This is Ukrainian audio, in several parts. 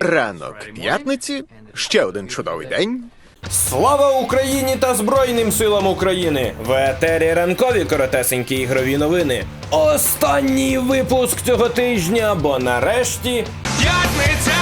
Ранок п'ятниці, ще один чудовий день. Слава Україні та Збройним силам України! В етері ранкові коротесенькі ігрові новини. Останній випуск цього тижня, бо нарешті П'ятниця,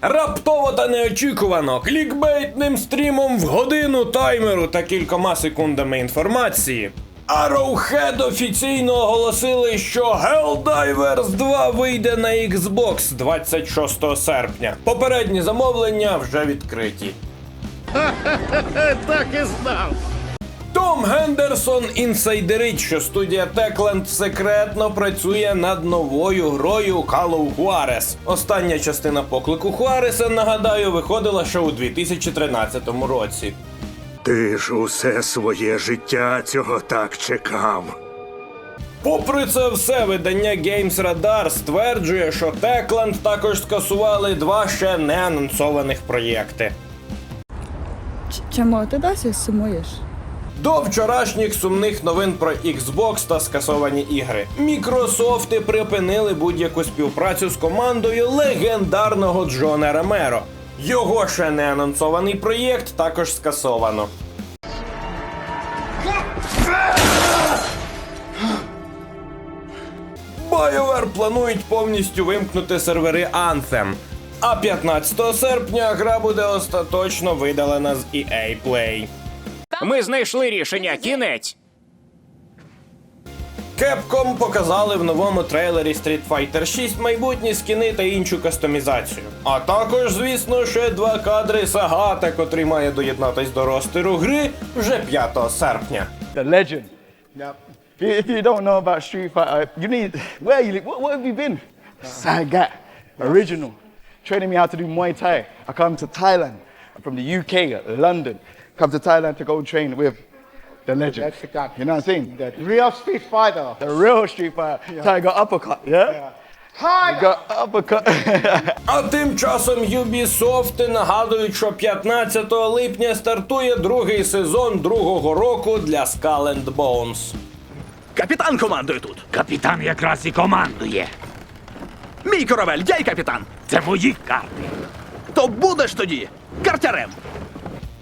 раптово та неочікувано клікбейтним стрімом в годину таймеру та кількома секундами інформації. Arrowhead офіційно оголосили, що Helldivers 2 вийде на Xbox 26 серпня. Попередні замовлення вже відкриті. Так і знав. Том Гендерсон інсайдерить, що студія Techland секретно працює над новою грою Call of Juarez. Остання частина поклику Хуареса, нагадаю, виходила ще у 2013 році. Ти ж усе своє життя цього так чекав. Попри це все, видання Games Radar стверджує, що Techland також скасували два ще не анонсованих проєкти. Чому ти досі сумуєш? До вчорашніх сумних новин про Xbox та скасовані ігри. Мікрософти припинили будь-яку співпрацю з командою легендарного Джона Ромеро. Його ще не анонсований проєкт також скасовано. BioWare планують повністю вимкнути сервери Anthem. А 15 серпня гра буде остаточно видалена з EA Play. Ми знайшли рішення, кінець. Capcom показали в новому трейлері Street Fighter 6 майбутні скіни та іншу кастомізацію. А також, звісно, ще два кадри Сагата, котрий має доєднатись до ростеру гри вже 5 серпня. the legend. Yep. If you don't know about Street Fighter, you need. Where you? What, what have you been? Sagat, original, training me how to do Muay Thai. I come to Thailand from the UK, London. Come to Thailand to go train with the legend. That's the guy. You know what I'm saying? The real Street Fighter. The real Street Fighter. Tiger uppercut. Yeah. Uppercut. А тим часом Ubisoft нагадують, що 15 липня стартує другий сезон другого року для Skull and Bones. Капітан командує тут. Капітан якраз і командує. Мій корабель, я й капітан. Це мої карти. То будеш тоді картярем.